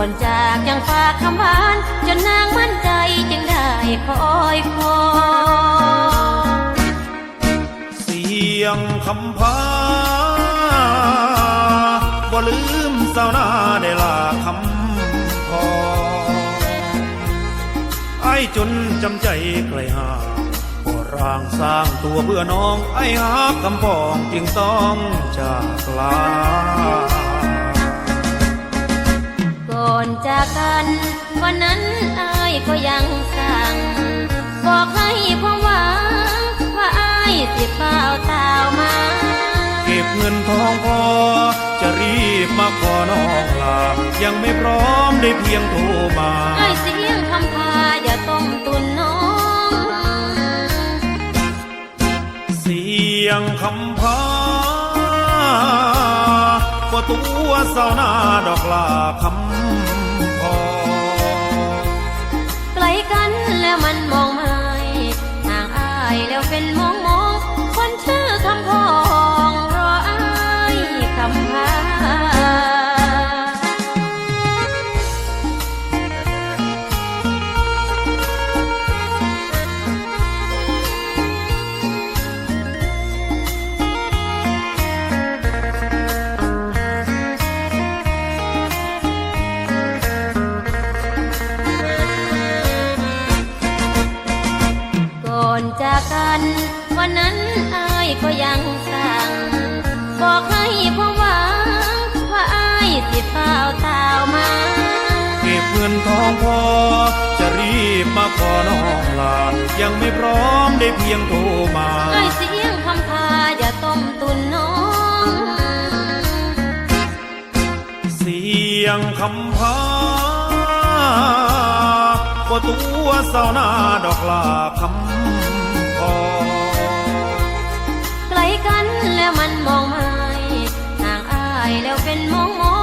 ก่อนจากยังฝากคำหวาน จนนางมั่นใจจึงได้คอยคอเสียงคำพาบ่ลืมสาวนาได้ลาคำพอไอ้จนจำใจไกลห่างร่างสร้างตัวเพื่อน้อง ไอ้หาคำพองจึงต้องจากลา วันนั้นอายก็ยังสั่ง บอกให้ความหวังว่าอายสิเฝ้าตาวมา เก็บเงินทองพอ จะรีบมาขอน้องลา ยังไม่พร้อมได้เพียงโทรมาไอ้เสียงคำพาอย่าต้มตุนน้อง เสียงคำพาก็ตัวสาวนาดอกลาคำ มันมองไม่ห่างอายแล้วเป็นมองมองคนชื่อคำพอ วันนั้นอายก็ยังสั่งบอกให้พวกหวังว่าอายสิเฝ้าตาวมา เก็บเงินทองพอ จะรีบมาขอน้องลา ยังไม่พร้อมได้เพียงโทรมาไอ้เสียงคำพาอย่าต้มตุนน้อง เสียงคำพาก็ตัวสาวนาดอกลาคำ เป็นมองมอง